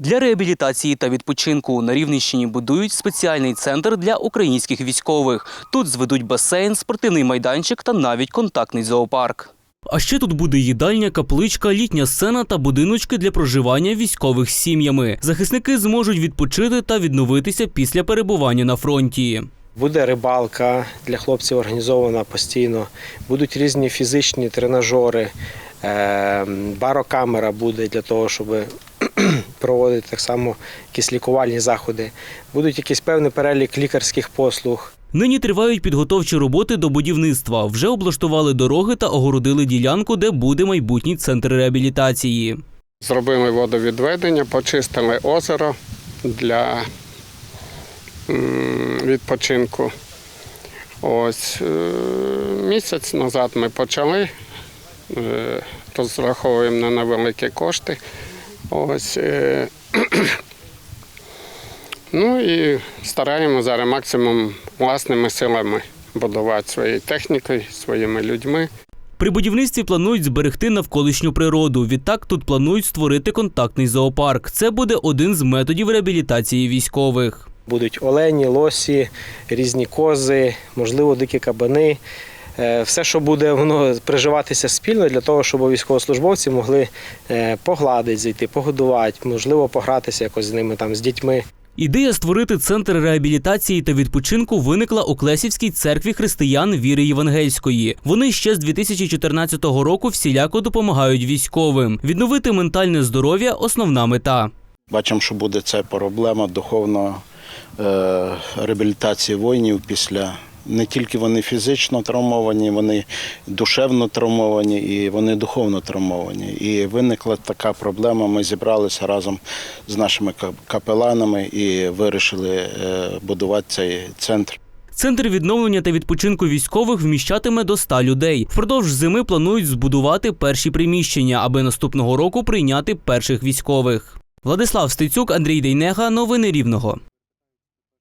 Для реабілітації та відпочинку на Рівненщині будують спеціальний центр для українських військових. Тут зведуть басейн, спортивний майданчик та навіть контактний зоопарк. А ще тут буде їдальня, капличка, літня сцена та будиночки для проживання військових з сім'ями. Захисники зможуть відпочити та відновитися після перебування на фронті. Буде рибалка для хлопців організована постійно. Будуть різні фізичні тренажери, е, барокамера буде для того, щоб проводити так само якісь лікувальні заходи. Будуть якийсь певний перелік лікарських послуг. Нині тривають підготовчі роботи до будівництва. Вже облаштували дороги та огородили ділянку, де буде майбутній центр реабілітації. Зробили водовідведення, почистили озеро для відпочинку. Ось е, місяць назад ми почали, е, розраховуємо на невеликі кошти. Ось, е, ну і стараємо зараз максимум власними силами будувати своєю технікою, своїми людьми. При будівництві планують зберегти навколишню природу. Відтак тут планують створити контактний зоопарк. Це буде один з методів реабілітації військових. Будуть олені, лосі, різні кози, можливо, дикі кабани. Е, Все, що буде воно приживатися спільно для того, щоб військовослужбовці могли е, погладити, зайти, погодувати, можливо, погратися якось з ними там з дітьми. Ідея створити центр реабілітації та відпочинку виникла у Клесівській церкві християн віри євангельської. Вони ще з 2014 року всіляко допомагають військовим. Відновити ментальне здоров'я основна мета. Бачимо, що буде це проблема духовної е, реабілітації воїнів після. Не тільки вони фізично травмовані, вони душевно травмовані і вони духовно травмовані. І виникла така проблема. Ми зібралися разом з нашими капеланами і вирішили е, будувати цей центр. Центр відновлення та відпочинку військових вміщатиме до 100 людей. Впродовж зими планують збудувати перші приміщення, аби наступного року прийняти перших військових. Владислав Стецюк, Андрій Дейнега. Новини Рівного.